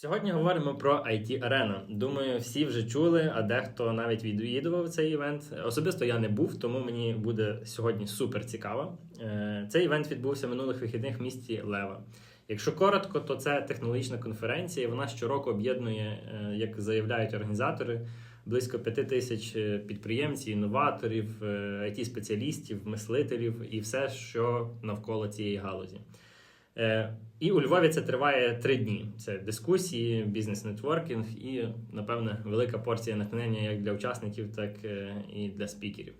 Сьогодні говоримо про IT Arena. Думаю, всі вже чули, а дехто навіть відвідував цей івент. Особисто я не був, тому мені буде сьогодні супер цікаво. Е, Цей івент відбувся минулих вихідних в місті Лева. Якщо коротко, то це технологічна конференція. Вона щороку об'єднує, е, як заявляють організатори, близько п'яти тисяч е, підприємців, інноваторів, it спеціалістів мислителів і все, що навколо цієї галузі. Е, І у Львові це триває три дні. Це дискусії, бізнес-нетворкінг і, напевне, велика порція натхнення як для учасників, так е, і для спікерів.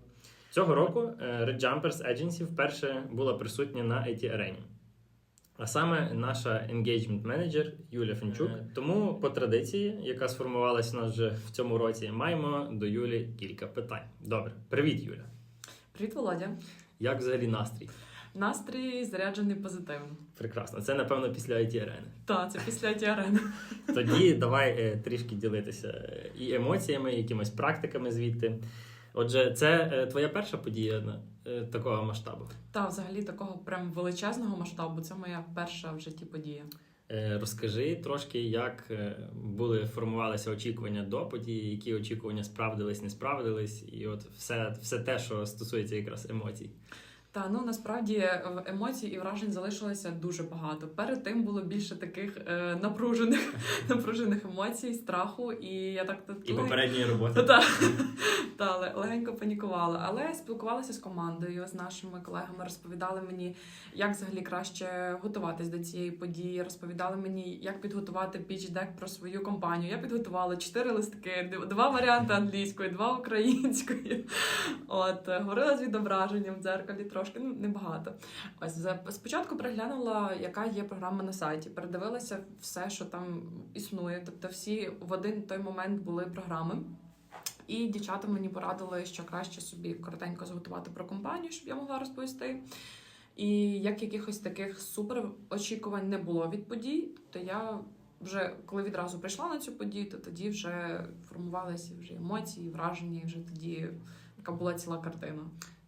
Цього року е, Red Jumpers Agency вперше була присутня на IT арені. А саме наша engagement менеджер Юля Фенчук. Тому по традиції, яка сформувалася у нас вже в цьому році, маємо до Юлі кілька питань. Добре, привіт, Юля. Привіт, Володя. Як взагалі настрій? Настрій заряджений позитивно. Прекрасно. Це напевно після IT арени. Так, це після ті арени. Тоді давай е, трішки ділитися е, і емоціями, і якимись практиками звідти. Отже, це е, твоя перша подія такого масштабу. Та взагалі такого прям величезного масштабу. Це моя перша в житті подія. Розкажи трошки, як були формувалися очікування до події, які очікування справдились, не справдились, і от все, все те, що стосується якраз емоцій. Та ну насправді в- емоцій і вражень залишилося дуже багато. Перед тим було більше таких е, напружених, напружених емоцій, страху, і я так І попередньої роботи. Та, та, ле- легенько панікувала. Але спілкувалася з командою, з нашими колегами, розповідали мені, як взагалі краще готуватись до цієї події. Розповідали мені, як підготувати піч-дек про свою компанію. Я підготувала чотири листки, два варіанти англійської, два української. От е, говорила з відображенням в дзеркалі трошки, ну небагато. Ось спочатку переглянула, яка є програма на сайті. Передивилася все, що там існує. Тобто, всі в один той момент були програми. І дівчата мені порадили, що краще собі коротенько зготувати про компанію, щоб я могла розповісти. І як якихось таких супер очікувань не було від подій, то я вже коли відразу прийшла на цю подію, то тоді вже формувалися вже емоції, враження, і вже тоді така була ціла картина.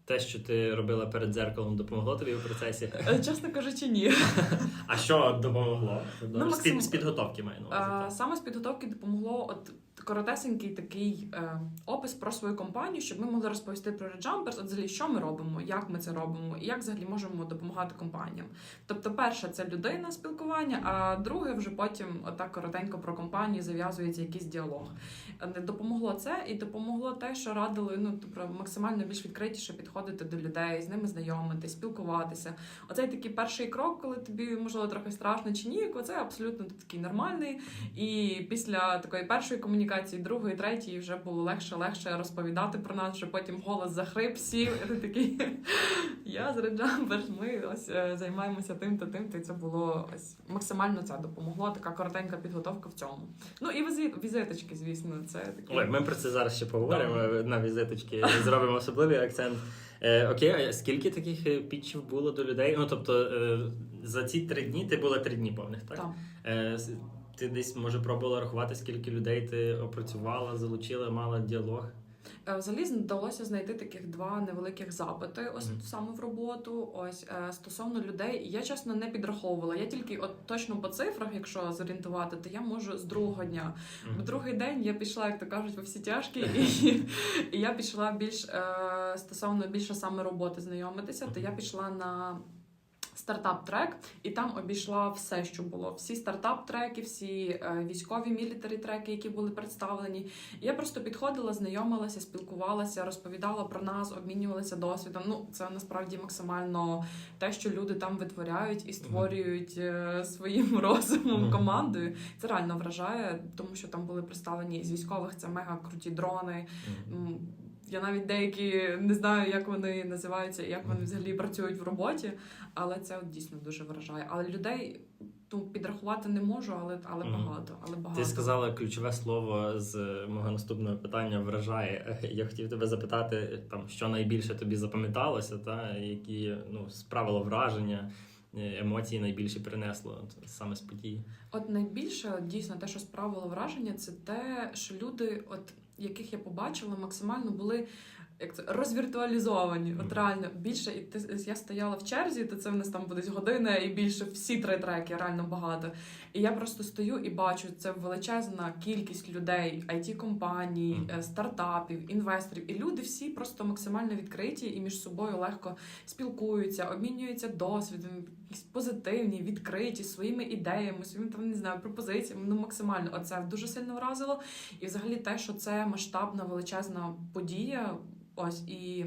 Те, що ти робила перед дзеркалом, допомогло тобі в процесі. Е, Чесно кажучи, ні. А що допомогло? Ну, з, максим- з підготовки маю на увазі. Саме з підготовки допомогло от коротесенький такий е, опис про свою компанію, щоб ми могли розповісти про Red Jumpers, от взагалі, що ми робимо, як ми це робимо, і як взагалі можемо допомагати компаніям. Тобто, перше це людина спілкування, а друге вже потім отак коротенько про компанію зав'язується якийсь діалог. Е, Допомогло це і допомогло те, що радили ну тобто, максимально більш відкритіше підходити до людей, з ними знайомитись, спілкуватися. Оцей такий перший крок, коли тобі можливо трохи страшно чи ні, це абсолютно такий нормальний. І після такої першої комунікації, другої, третьої вже було легше, легше розповідати про нас. Вже потім голос захрип, сів. І ти такий я з Jumpers, ми ось е, займаємося тим та тим. То і це було ось максимально це допомогло. Така коротенька підготовка в цьому. Ну і візит, візиточки, звісно, це такі. Ой, ми про це зараз ще поговоримо на візиточки. Зробимо особливий акцент. Е, окей, а скільки таких е, пітчів було до людей? Ну тобто е, за ці три дні ти була три дні повних, так? Так. Е, ти десь може пробувала рахувати, скільки людей ти опрацювала, залучила, мала діалог. Е, Взагалі вдалося знайти таких два невеликих запити, ось Мгм. саме в роботу. Ось е, стосовно людей, я чесно не підраховувала. Я тільки от точно по цифрах, якщо зорієнтувати, то я можу з другого дня. В Мгм. другий день я пішла, як то кажуть, во всі тяжкі, і, і я пішла більш е, стосовно більше саме роботи знайомитися, то я пішла на. Стартап-трек, і там обійшла все, що було. Всі стартап-треки, всі е, військові мілітарі треки, які були представлені. Я просто підходила, знайомилася, спілкувалася, розповідала про нас, обмінювалася досвідом. Ну, це насправді максимально те, що люди там витворяють і створюють е, своїм розумом командою. Це реально вражає, тому що там були представлені із військових це мега круті дрони. Я навіть деякі не знаю, як вони називаються як вони взагалі працюють в роботі, але це от дійсно дуже вражає. Але людей ну, підрахувати не можу, але, але багато. Але багато. Ти сказала ключове слово з мого наступного питання вражає. Я хотів тебе запитати, там що найбільше тобі запам'яталося, та які ну справило враження, е, емоції найбільше принесло саме з події. От найбільше дійсно те, що справило враження, це те, що люди, от яких я побачила, максимально були як це розвіртуалізовані. От реально більше і ти я стояла в черзі, то це в нас там буде година і більше всі три треки, реально багато. І я просто стою і бачу це величезна кількість людей, it компаній, е, стартапів, інвесторів. І люди всі просто максимально відкриті і між собою легко спілкуються, обмінюються досвідом, якісь позитивні, відкриті своїми ідеями, своїми там не знаю, пропозиціями. Ну максимально оце дуже сильно вразило. І взагалі те, що це масштабна величезна подія. Ось і.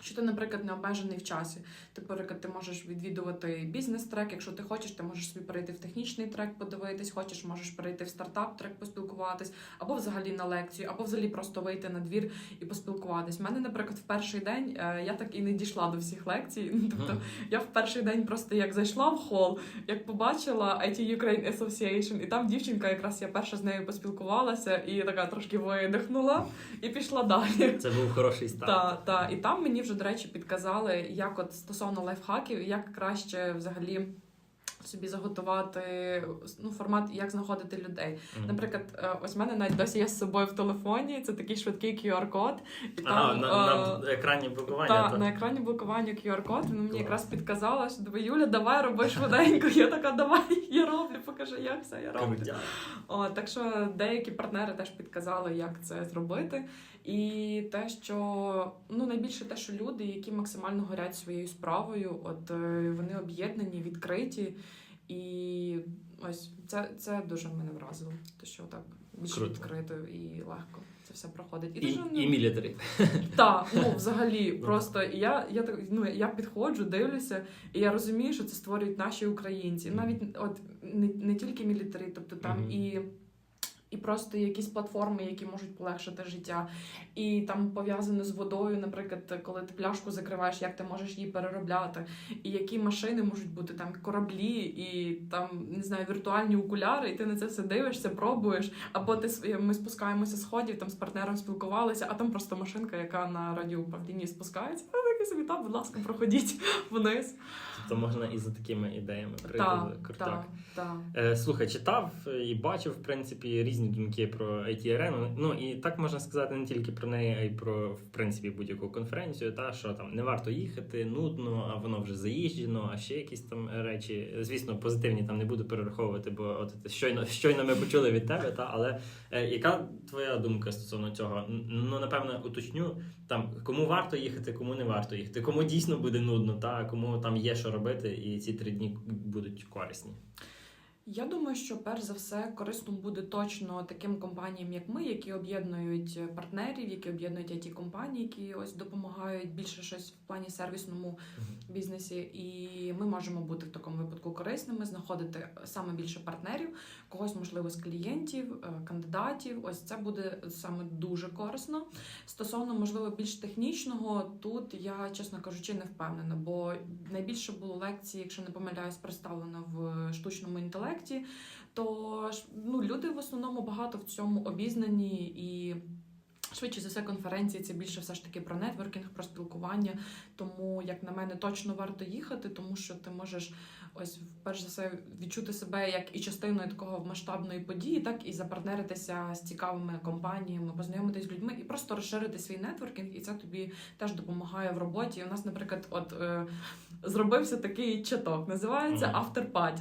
Що ти, наприклад, не обмежений в часі. Ти, наприклад, ти можеш відвідувати бізнес-трек. Якщо ти хочеш, ти можеш собі перейти в технічний трек, подивитись, хочеш, можеш перейти в стартап-трек, поспілкуватись, або взагалі на лекцію, або взагалі просто вийти на двір і поспілкуватись. У мене, наприклад, в перший день е, я так і не дійшла до всіх лекцій. Ну, Тобто я в перший день просто як зайшла в хол, як побачила IT Ukraine Association, і там дівчинка, якраз я перша з нею поспілкувалася, і така трошки видихнула і пішла далі. Це був хороший старт. Так, так. І там мені вже, до речі, підказали, як от стосовно лайфхаків, як краще взагалі. Собі заготувати ну, формат, як знаходити людей. Мгм. Наприклад, е, ось в мене навіть досі є з собою в телефоні. Це такий швидкий QR-код, і там на, е, на екрані блокування. та, то- на екрані блокування QR-код. Він мені якраз підказала, що диви, Юля, давай роби швиденько. Я така, давай, я роблю, покажи, як це я роблю. О, так що деякі партнери теж підказали, як це зробити. І те, що ну найбільше те, що люди, які максимально горять своєю справою, от е, вони об'єднані, відкриті. І ось це, це дуже мене вразило. То що так більше Круто. відкрито і легко це все проходить. І, дуже, ну, і мілітарі. так, ну взагалі, просто я, я так ну я підходжу, дивлюся, і я розумію, що це створюють наші українці. Навіть от не, не тільки мілітарі, тобто там Мгм. і. І просто якісь платформи, які можуть полегшити життя, і там пов'язане з водою, наприклад, коли ти пляшку закриваєш, як ти можеш її переробляти, і які машини можуть бути там кораблі, і там не знаю, віртуальні окуляри, і ти на це все дивишся, пробуєш. Або ти ми спускаємося з сходів, там з партнером спілкувалися, а там просто машинка, яка на радіоуправлінні спускається. А такий собі там, будь ласка, проходіть вниз. Тобто можна і за такими ідеями прийти. Так, так. Е, Слухай, читав і бачив, в принципі, різні думки про it арену Ну і так можна сказати не тільки про неї, а й про в принципі будь-яку конференцію. Та що там не варто їхати, нудно, а воно вже заїжджено, а ще якісь там речі. Звісно, позитивні там не буду перераховувати, бо от щойно щойно ми почули від тебе. Та але е, яка твоя думка стосовно цього? Ну напевно, уточню там кому варто їхати, кому не варто їхати, кому дійсно буде нудно, та кому там є що робити, і ці три дні будуть корисні. Я думаю, що перш за все корисно буде точно таким компаніям, як ми, які об'єднують партнерів, які об'єднують it компанії, які ось допомагають більше щось в плані сервісному бізнесі. І ми можемо бути в такому випадку корисними, знаходити саме більше партнерів, когось можливо з клієнтів, е, кандидатів. Ось це буде саме дуже корисно. Стосовно можливо більш технічного, тут я чесно кажучи не впевнена, бо найбільше було лекцій, якщо не помиляюсь, представлено в штучному інтелекті. То ж, ну, люди в основному багато в цьому обізнані і. Швидше за все, конференції це більше все ж таки про нетворкінг, про спілкування. Тому, як на мене, точно варто їхати, тому що ти можеш ось перш за все відчути себе як і частиною такого масштабної події, так і запартнеритися з цікавими компаніями, познайомитись з людьми і просто розширити свій нетворкінг, і це тобі теж допомагає в роботі. У нас, наприклад, от е, зробився такий чаток, називається Мгм.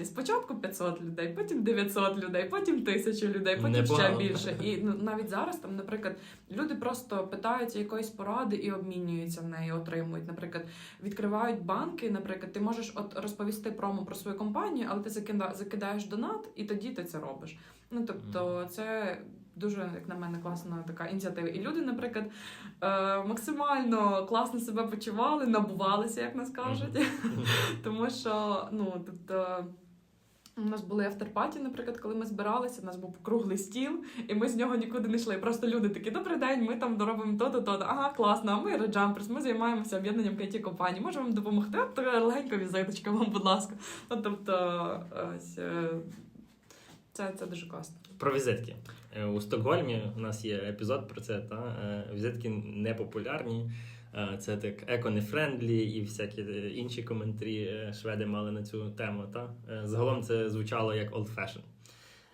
Спочатку 500 людей, потім 900 людей, потім 1000 людей, потім ще Непогано. більше. І ну, навіть зараз там, наприклад, люди просто питаються якоїсь поради і обмінюються в неї, отримують. Наприклад, відкривають банки. Наприклад, ти можеш от розповісти промо про свою компанію, але ти закида- закидаєш донат, і тоді ти це робиш. Ну тобто, це. Дуже, як на мене, класна така ініціатива. І люди, наприклад, е, максимально класно себе почували, набувалися, як нас кажуть. Тому що, ну, тобто. У нас були авторпаті, наприклад, коли ми збиралися, у нас був круглий стіл, і ми з нього нікуди не йшли. Просто люди такі, добрий день, ми там доробимо то-то, то-то. Ага, класно, а ми Реджамперс, ми займаємося об'єднанням it компаній. Можемо вам допомогти? От така легенька візиточка вам, будь ласка. Ну, тобто, ось е, це, це дуже класно. Про візитки. Е, У Стокгольмі у нас є епізод про це. Та е, візитки непопулярні. популярні, Це так еко-нефрендлі і всякі е, інші коментарі е, шведи мали на цю тему. Та Е, загалом це звучало як old fashion.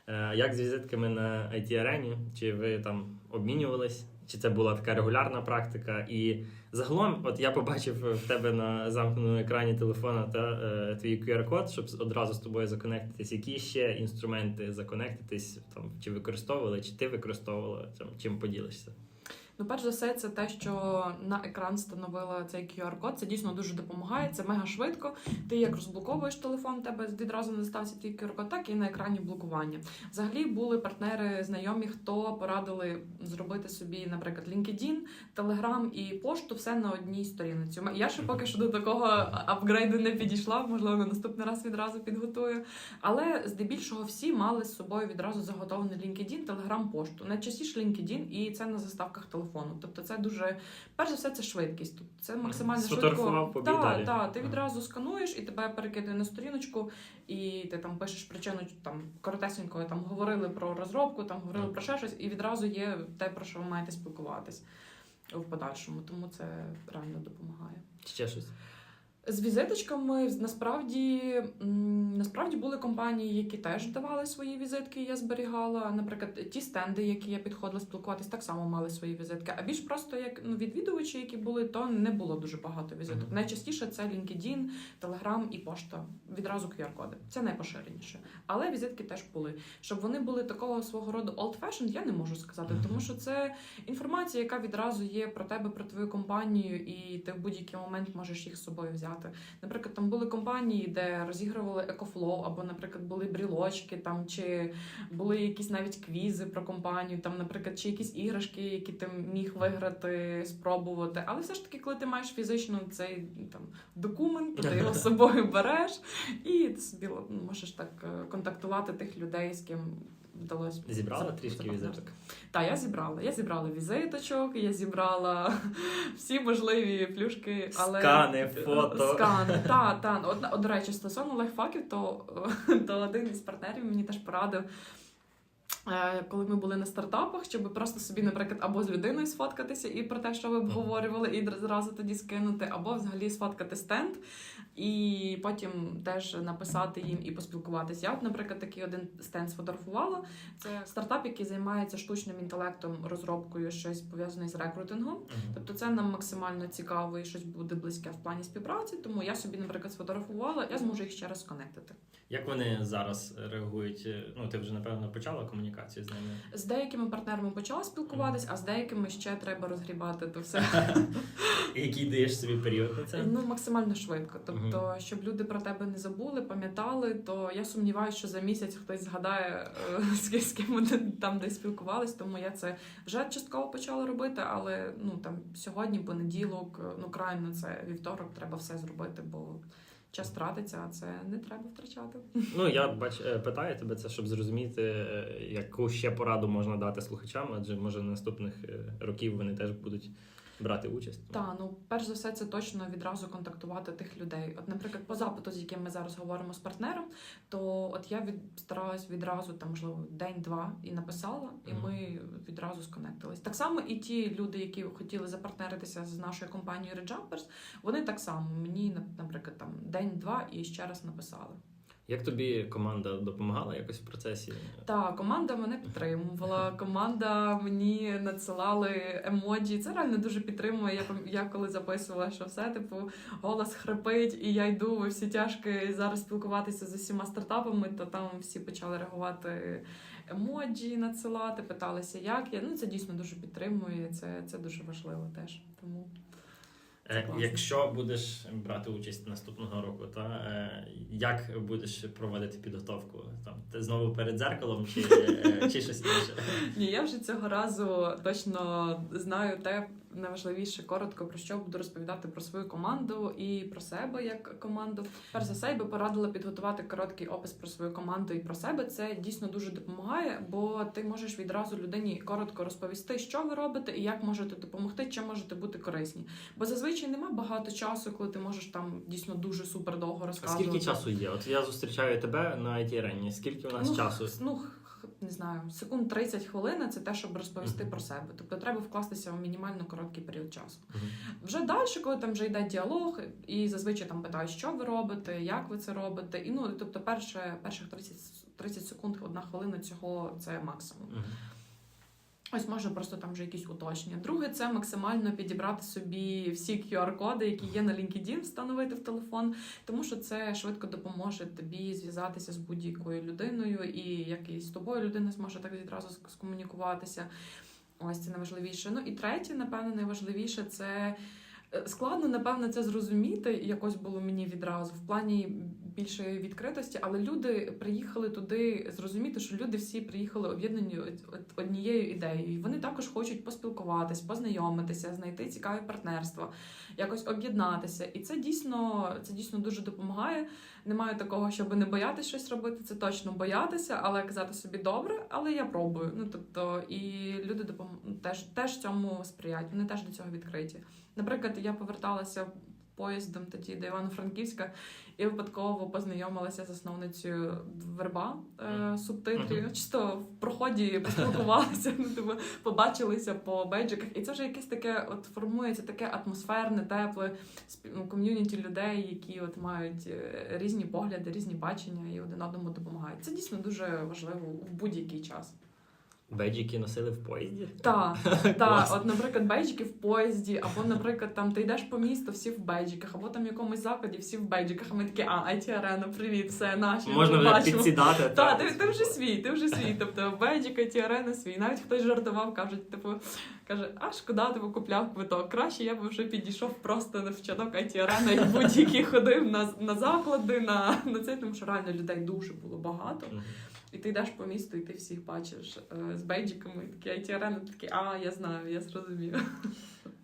Е, Як з візитками на it арені Чи ви там обмінювались? Чи це була така регулярна практика? І загалом, от я побачив в тебе на замкненому екрані телефона та е, твій QR-код, щоб одразу з тобою законектитись. Які ще інструменти законектитись там чи використовували, чи ти використовувала там, чим поділишся? Ну, перш за все, це те, що на екран встановила цей QR-код. Це дійсно дуже допомагає. Це мега швидко. Ти як розблоковуєш телефон, тебе відразу не стався твій QR-код, так і на екрані блокування. Взагалі були партнери, знайомі, хто порадили зробити собі, наприклад, LinkedIn, Telegram і пошту все на одній сторінці. Я ще поки що до такого апгрейду не підійшла. Можливо, на наступний раз відразу підготую. Але здебільшого всі мали з собою відразу заготовлений LinkedIn, Telegram, пошту. Найчастіше LinkedIn, і це на заставках телефону. Тобто, це дуже перш за все, це швидкість. Тобто це максимально швидко. побіг далі. Ти відразу скануєш і тебе перекидає на сторіночку, і ти там пишеш причину там коротесенько там говорили про розробку, там говорили про ще щось, і відразу є те, про що ви маєте спілкуватись в подальшому. Тому це реально допомагає. Ще щось? З візиточками насправді насправді були компанії, які теж давали свої візитки. Я зберігала. Наприклад, ті стенди, які я підходила спілкуватись, так само мали свої візитки. А більш просто як ну, відвідувачі, які були, то не було дуже багато візиток. Мгм. Найчастіше це LinkedIn, Telegram і пошта. Відразу QR-коди. Це найпоширеніше. Але візитки теж були. Щоб вони були такого свого роду old-fashioned, я не можу сказати, Мгм. тому що це інформація, яка відразу є про тебе, про твою компанію, і ти в будь-який момент можеш їх з собою взяти. Наприклад, там були компанії, де розігрували екофлоу, або, наприклад, були брілочки, там чи були якісь навіть квізи про компанію, там, наприклад, чи якісь іграшки, які ти міг виграти, спробувати. Але все ж таки, коли ти маєш фізично цей там документ, ти його з собою береш, і ти собі ну, можеш так е, контактувати тих людей, з ким вдалося Зібрала трішки візиток? так, я зібрала. Я зібрала візиточок, я зібрала всі можливі плюшки, але Скани, фото. Скани, та, та. От, от, до речі, стосовно лайфхаків, то, то один із партнерів мені теж порадив. Е, Коли ми були на стартапах, щоб просто собі, наприклад, або з людиною сфоткатися і про те, що ви обговорювали, і зразу тоді скинути, або взагалі сфоткати стенд, і потім теж написати їм і поспілкуватися. Я, от, наприклад, такий один стенд сфотографувала. Це стартап, який займається штучним інтелектом, розробкою щось пов'язане з рекрутингом. Тобто це нам максимально цікаво і щось буде близьке в плані співпраці. Тому я собі, наприклад, сфотографувала, я зможу їх ще раз сконектити. Як вони зараз реагують? Ну, ти вже напевно почала комунікацію з ними. З деякими партнерами почала спілкуватись, а з деякими ще треба розгрібати то все. Який даєш собі період на це? Ну максимально швидко. Тобто, щоб люди про тебе не забули, пам'ятали, то я сумніваюся, що за місяць хтось згадає е, з ким- вони там десь спілкувались. Тому я це вже частково почала робити. Але ну там сьогодні, понеділок, е, ну крайно це вівторок, треба все зробити, бо час тратиться, а це не треба втрачати. Ну я бач, е, питаю тебе це, щоб зрозуміти, е, яку ще пораду можна дати слухачам, адже може наступних е, років вони теж будуть брати участь. Та ну перш за все, це точно відразу контактувати тих людей. От, наприклад, по запиту, з яким ми зараз говоримо з партнером, то от я від старалась відразу там, можливо, день-два і написала, і Мгм. ми відразу сконектились. Так само і ті люди, які хотіли запартнеритися з нашою компанією Rejumpers, вони так само мені, на- наприклад, там день-два і ще раз написали. Як тобі команда допомагала якось в процесі? Та команда мене підтримувала. Команда мені надсилали емоджі. Це реально дуже підтримує. Я я коли записувала, що все типу голос хрипить, і я йду ви всі тяжкі зараз спілкуватися з усіма стартапами. То там всі почали реагувати емоджі, надсилати, питалися, як я. Ну це дійсно дуже підтримує. Це, це дуже важливо теж. Тому класно. Якщо будеш брати участь наступного року, то е, як будеш проводити підготовку? Там ти знову перед дзеркалом чи, е, чи щось інше? Ні, я вже цього разу точно знаю те найважливіше коротко про що буду розповідати про свою команду і про себе як команду. Перш за все, я би порадила підготувати короткий опис про свою команду і про себе. Це дійсно дуже допомагає, бо ти можеш відразу людині коротко розповісти, що ви робите і як можете допомогти, чим можете бути корисні. Бо зазвичай нема багато часу, коли ти можеш там дійсно дуже супер довго А розказувати. скільки часу є? От я зустрічаю тебе на арені Скільки у нас ну, часу? Ну, не знаю, секунд 30 хвилин це те, щоб розповісти Мгм. про себе. Тобто треба вкластися в мінімально короткий період часу. Мгм. Вже далі, коли там вже йде діалог, і зазвичай там питають, що ви робите, як ви це робите. І ну, тобто, перше, перших 30, 30 секунд, одна хвилина цього це максимум. Мгм. Ось може просто там вже якісь уточнення. Друге, це максимально підібрати собі всі QR-коди, які є на LinkedIn, встановити в телефон, тому що це швидко допоможе тобі зв'язатися з будь-якою людиною, і як і з тобою людина зможе так відразу скомунікуватися. Ось це найважливіше. Ну і третє, напевно, найважливіше це. е, Складно, напевно, це зрозуміти. Якось було мені відразу в плані більшої відкритості, але люди приїхали туди зрозуміти, що люди всі приїхали об'єднані од- од- однією ідеєю. І Вони також хочуть поспілкуватись, познайомитися, знайти цікаві партнерства, якось об'єднатися. І це дійсно це дійсно дуже допомагає. Немає такого, щоб не боятися щось робити. Це точно боятися, але казати собі добре, але я пробую. Ну тобто, і люди допом... теж, теж цьому сприяють. Вони теж до цього відкриті. Наприклад, я поверталася поїздом тоді до Івано-Франківська і випадково познайомилася з засновницею верба е, субтитрів. Мгм. Чисто в проході поспілкувалися, ну, типу, побачилися по бейджиках. І це вже якесь таке, от формується таке атмосферне, тепле ну, ком'юніті людей, які от мають е, різні погляди, різні бачення і один одному допомагають. Це дійсно дуже важливо в будь-який час. Беджики носили в поїзді. Так, Клас. от, наприклад, бейджики в поїзді, або, наприклад, там ти йдеш по місту, всі в бейджиках, або там в якомусь закладі всі в бейджиках, а ми такі, а, IT арена, привіт, все наші. Можна вже бачимо». підсідати. Так, ти, ти вже свій, ти вже свій. Тобто бейджик, IT арена свій. Навіть хтось жартував, кажуть, типу, каже, а шкода, типу, купляв квиток. Краще я б вже підійшов просто в вчинок IT арена і будь-який ходив на, на заклади, на, на це, тому що реально людей дуже було багато. І ти йдеш по місту, і ти всіх бачиш е, з бейджиками, такі IT арена, ти такий, а, я знаю, я зрозумів.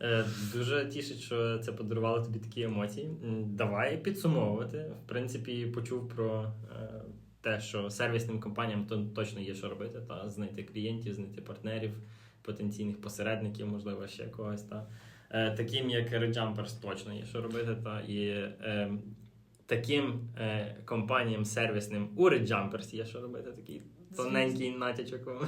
Е, Дуже тішить, що це подарувало тобі такі емоції. Давай підсумовувати. В принципі, почув про е, те, що сервісним компаніям то точно є що робити, та знайти клієнтів, знайти партнерів, потенційних посередників, можливо, ще когось. Та. Таким як Rejumpers точно є що робити. Та. І е, таким е, компаніям сервісним у Rejumpers є що робити. Такий тоненький натячок.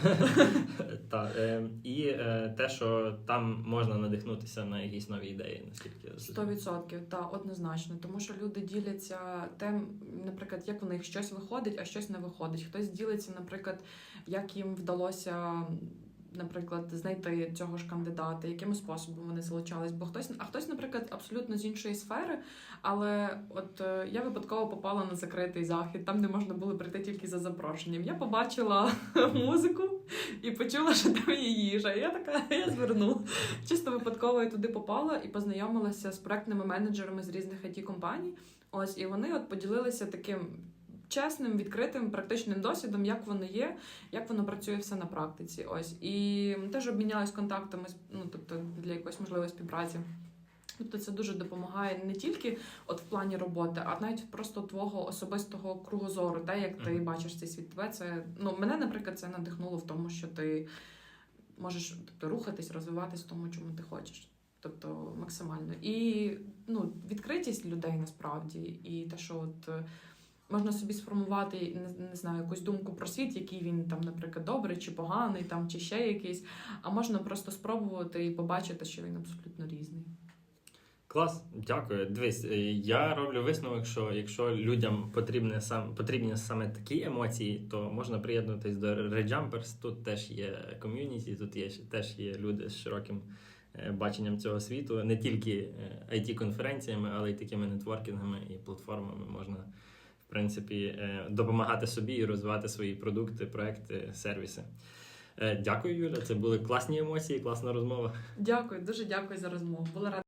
Та, е, і е, те, що там можна надихнутися на якісь нові ідеї, наскільки я Сто відсотків, та однозначно, тому що люди діляться тим, наприклад, як у них щось виходить, а щось не виходить. Хтось ділиться, наприклад, як їм вдалося. Наприклад, знайти цього ж кандидата, яким способом вони залучались, бо хтось, а хтось, наприклад, абсолютно з іншої сфери. Але от е, я випадково попала на закритий захід, там де можна було прийти тільки за запрошенням. Я побачила музику і почула, що там є їжа. І я така, я звернула. Чисто випадково я туди попала і познайомилася з проектними менеджерами з різних it компаній. Ось і вони от поділилися таким чесним, відкритим, практичним досвідом, як воно є, як воно працює все на практиці. Ось і ми теж обмінялись контактами, ну тобто для якоїсь можливої співпраці. Тобто це дуже допомагає не тільки от в плані роботи, а навіть просто твого особистого кругозору, те, як ти Мгм. бачиш цей світ. Тебе це ну мене, наприклад, це надихнуло в тому, що ти можеш тобто, рухатись, розвиватись в тому, чому ти хочеш. Тобто максимально. І ну, відкритість людей насправді, і те, що от можна собі сформувати не, не знаю, якусь думку про світ, який він там, наприклад, добрий чи поганий, там, чи ще якийсь, а можна просто спробувати і побачити, що він абсолютно різний. Клас, дякую. Дивись, е, я роблю висновок, що якщо людям потрібні, сам, потрібні саме такі емоції, то можна приєднуватись до Rejumpers. Тут теж є ком'юніті, тут є теж є люди з широким е, баченням цього світу, не тільки it конференціями але й такими нетворкінгами і платформами можна. Принципі, е, допомагати собі і розвивати свої продукти, проекти, сервіси. Е, Дякую, Юля. Це були класні емоції, класна розмова. Дякую, дуже дякую за розмову. Була рада